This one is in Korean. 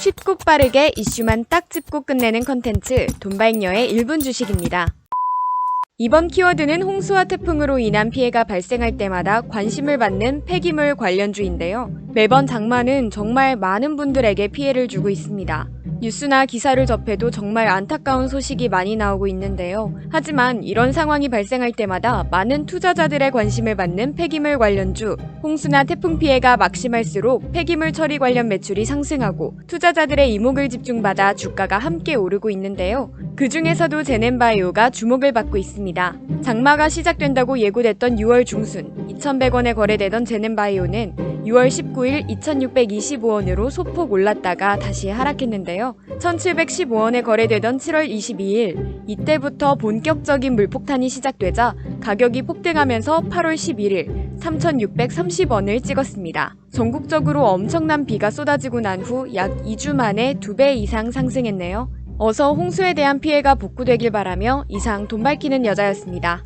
쉽고 빠르게 이슈만 딱 짚고 끝내는 컨텐츠 돈발녀의 1분 주식입니다. 이번 키워드는 홍수와 태풍으로 인한 피해가 발생할 때마다 관심을 받는 폐기물 관련주인데요. 매번 장마는 정말 많은 분들에게 피해를 주고 있습니다. 뉴스나 기사를 접해도 정말 안타까운 소식이 많이 나오고 있는데요. 하지만 이런 상황이 발생할 때마다 많은 투자자들의 관심을 받는 폐기물 관련주, 홍수나 태풍 피해가 막심할수록 폐기물 처리 관련 매출이 상승하고 투자자들의 이목을 집중받아 주가가 함께 오르고 있는데요. 그 중에서도 제넨바이오가 주목을 받고 있습니다. 장마가 시작된다고 예고됐던 6월 중순 2,100원에 거래되던 제넨바이오는 6월 19일 2,625원으로 소폭 올랐다가 다시 하락했는데요. 1,715원에 거래되던 7월 22일 이때부터 본격적인 물폭탄이 시작되자 가격이 폭등하면서 8월 11일 3,630원을 찍었습니다. 전국적으로 엄청난 비가 쏟아지고 난 후 약 2주 만에 2배 이상 상승했네요. 어서 홍수에 대한 피해가 복구되길 바라며 이상 돈 밝히는 여자였습니다.